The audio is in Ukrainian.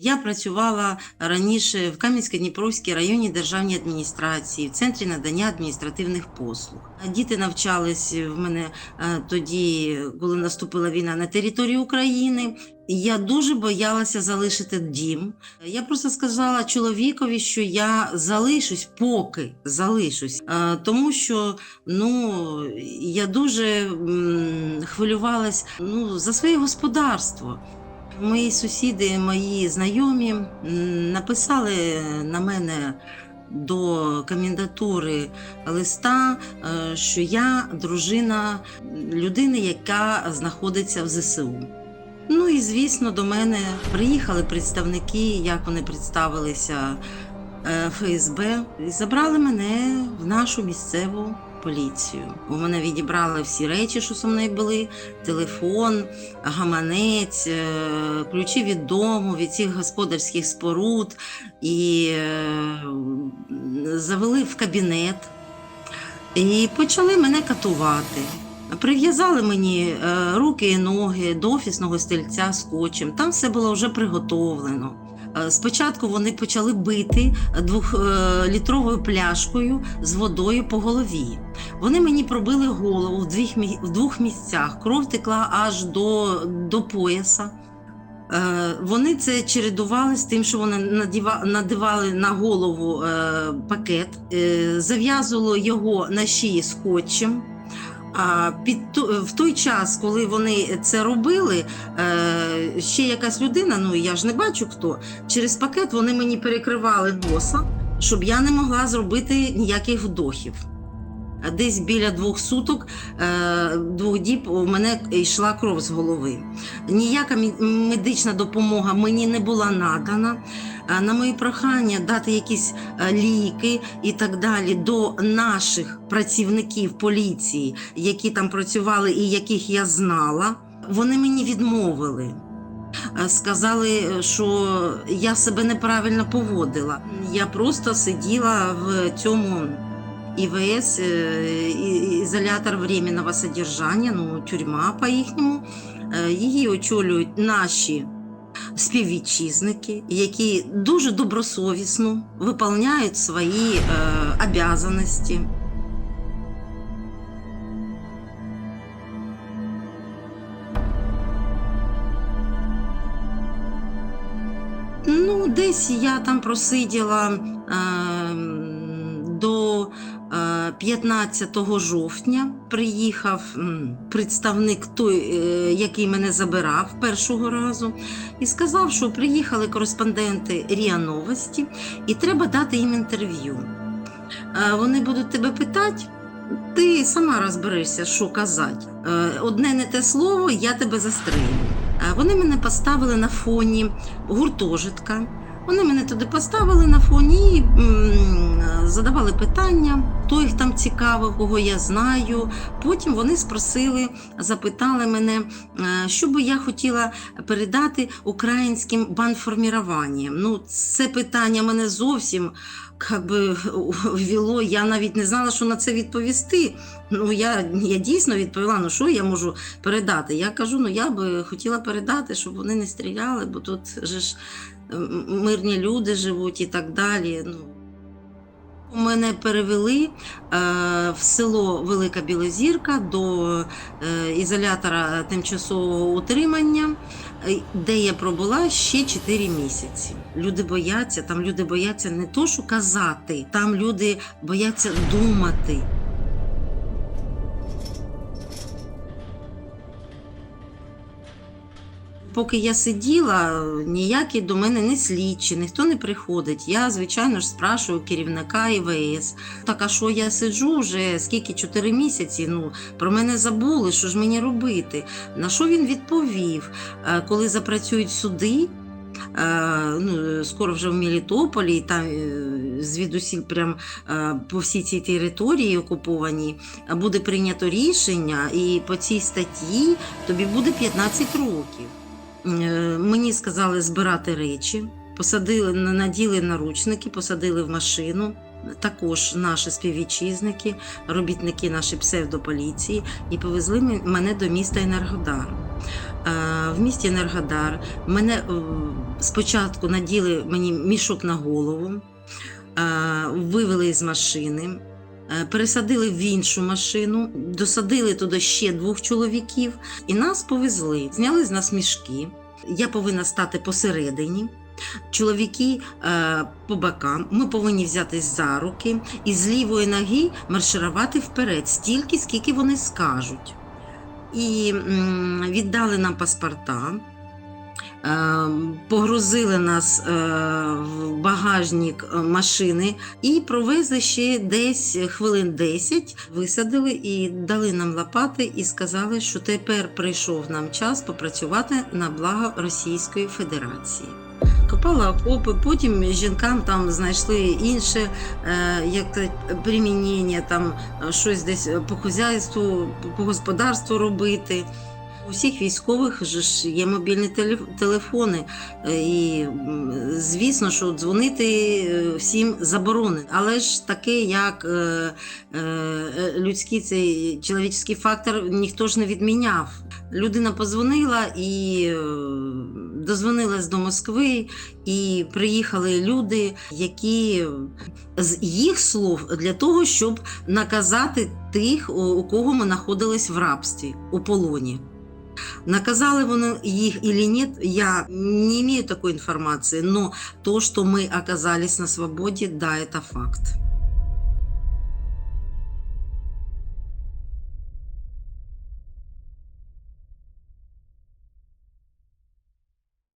Я працювала раніше в Кам'янсько-Дніпровській районній державній адміністрації, в центрі надання адміністративних послуг. Діти навчались в мене е, тоді, коли наступила війна на території України. Я дуже боялася залишити дім. Я просто сказала чоловікові, що я залишусь, поки залишусь, Е, тому що ну я дуже хвилювалась ну, за своє господарство. Мої сусіди, мої знайомі написали на мене до комендатури листа, е, що я дружина людини, яка знаходиться в ЗСУ. Ну і звісно, до мене приїхали представники, як вони представилися ФСБ, і забрали мене в нашу місцеву поліцію. У мене відібрали всі речі, що зі мною були: телефон, гаманець, е, ключі від дому, від цих господарських споруд, і е, завели в кабінет. І почали мене катувати. Прив'язали мені е, руки і ноги до офісного стільця скотчем. Там все було вже приготовлено. Е, Спочатку вони почали бити двохлітровою пляшкою з водою по голові. Вони мені пробили голову в двох, в двох місцях. Кров текла аж до, до пояса. Е, Вони це чередували з тим, що вони надіва- надівали на голову е, пакет, е, зав'язували його на шиї скотчем. А під в той час, коли вони це робили, е, ще якась людина, ну я ж не бачу хто, через пакет вони мені перекривали носа, щоб я не могла зробити ніяких вдохів. А Десь біля двох суток, е, двох діб у мене йшла кров з голови. Ніяка медична допомога мені не була надана. Е, На мої прохання дати якісь е, ліки і так далі до наших працівників поліції, які там працювали і яких я знала, вони мені відмовили. Сказали, що я себе неправильно поводила. Я просто сиділа в цьому ІВС, е, і- ізолятор временного содержання, ну, тюрма по-їхньому. Її очолюють наші співвітчизники, які дуже добросовісно виконують свої е, обязаності. Ну, десь я там просиділа е, 15 жовтня. Приїхав представник той, е, який мене забирав першого разу, і сказав, що приїхали кореспонденти РІА Новості, і треба дати їм інтерв'ю. Е, Вони будуть тебе питати. Ти сама розберешся, що казати. Е, Одне не те слово, я тебе застрелю. Вони мене поставили на фоні гуртожитка. Вони мене туди поставили на фоні і задавали питання, хто їх там цікавив, кого я знаю. Потім вони спросили, запитали мене, е, що би я хотіла передати українським бандформіруванням. Ну, це питання мене зовсім би, ввело. Я навіть не знала, що на це відповісти. Ну, я, я дійсно відповіла, ну що я можу передати. Я кажу, ну я би хотіла передати, щоб вони не стріляли, бо тут же ж мирні люди живуть і так далі. Ну. Мене перевели е, в село Велика Білозірка до е, ізолятора тимчасового утримання, е, де я пробула ще 4 місяці. Люди бояться, там люди бояться не то, що казати, там люди бояться думати. Поки я сиділа, ніякі до мене не слідчі, ніхто не приходить. Я, звичайно ж, спрашую керівника ІВС. Так, а що я сиджу вже скільки чотири місяці? Ну про мене забули, що ж мені робити? На що він відповів? Е, Коли запрацюють суди, е, ну, скоро вже в Мелітополі, там е, звідусіль прям по всій цій території окупованій буде прийнято рішення, і по цій статті тобі буде 15 років. Е, Мені сказали збирати речі, посадили, на- наділи наручники, посадили в машину. Також наші співвітчизники, робітники нашої псевдополіції, і повезли мене до міста Енергодар. в місті Енергодар. Мене е, спочатку наділи мені мішок на голову, е, вивели з машини. Е, Пересадили в іншу машину, досадили туди ще двох чоловіків, і нас повезли. Зняли з нас мішки. Я повинна стати посередині. Чоловіки е, по бокам. Ми повинні взятись за руки і з лівої ноги марширувати вперед, стільки, скільки вони скажуть. І м, віддали нам паспорта. Е, Погрузили нас е, в багажник е, машини і провезли ще десь хвилин 10, висадили і дали нам лопати і сказали, що тепер прийшов нам час попрацювати на благо Російської Федерації. Копала окопи, потім жінкам там знайшли інше е, як то, примінення, там е, щось десь по хазяйству, по господарству робити. У всіх військових ж є мобільні телефони, е, і звісно, що дзвонити е, всім заборонено. Але ж таке, як е, людський цей чоловічний фактор, ніхто ж не відміняв. Людина позвонила і дозвонилась до Москви, і приїхали люди, які з їх слов для того, щоб наказати тих, у кого ми знаходились в рабстві, у полоні. Наказали вони їх или нет, я не имею такой информации, но то, что мы оказались на свободе, да, это факт.